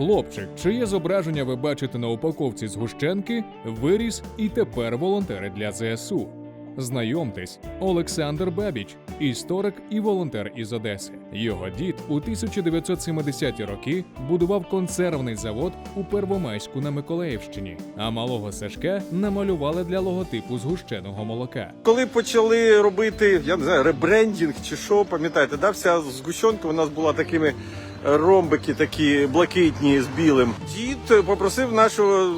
Хлопчик, чиє зображення ви бачите на упаковці згущенки, виріс і тепер волонтери для ЗСУ. Знайомтесь, Олександр Бабіч, історик і волонтер із Одеси. Його дід у 1970-ті роки будував консервний завод у Первомайську на Миколаївщині, а малого Сашка намалювали для логотипу згущеного молока. Коли почали робити, я не знаю, ребрендінг чи що, пам'ятаєте, да, вся згущенка у нас була такими ромбики, такі блакитні з білим. Дід попросив нашого,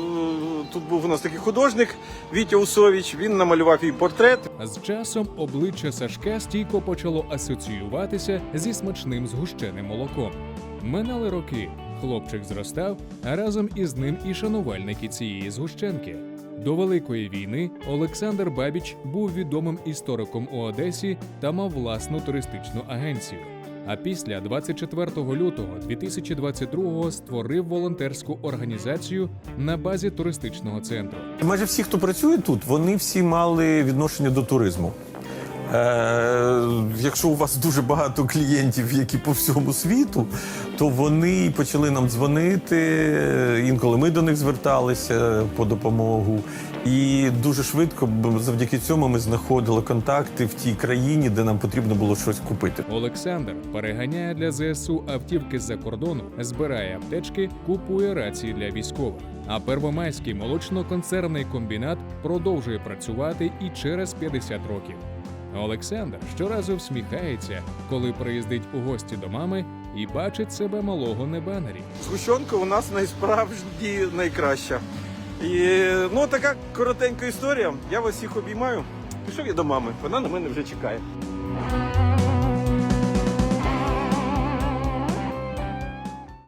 тут був у нас такий художник Вітя Усович, він намалював їй портрет. З часом обличчя Сашка стійко почало асоціюватися зі смачним згущеним молоком. Минали роки. Хлопчик зростав, а разом із ним і шанувальники цієї згущенки. До Великої війни Олександр Бабіч був відомим істориком у Одесі та мав власну туристичну агенцію. А після 24 лютого 2022 створив волонтерську організацію на базі туристичного центру. Майже всі, хто працює тут, вони всі мали відношення до туризму. Е, якщо у вас дуже багато клієнтів, які по всьому світу, то вони почали нам дзвонити. Інколи ми до них зверталися по допомогу. І дуже швидко, завдяки цьому, ми знаходили контакти в тій країні, де нам потрібно було щось купити. Олександр переганяє для ЗСУ автівки з-за кордону, збирає аптечки, купує рації для військових. А Первомайський молочно-концерний комбінат продовжує працювати і через 50 років. Олександр щоразу всміхається, коли приїздить у гості до мами і бачить себе малого небанері. Згущенка у нас найсправжні найкраща. І ну така коротенька історія. Я вас всіх обіймаю. Пішов я до мами, вона на мене вже чекає.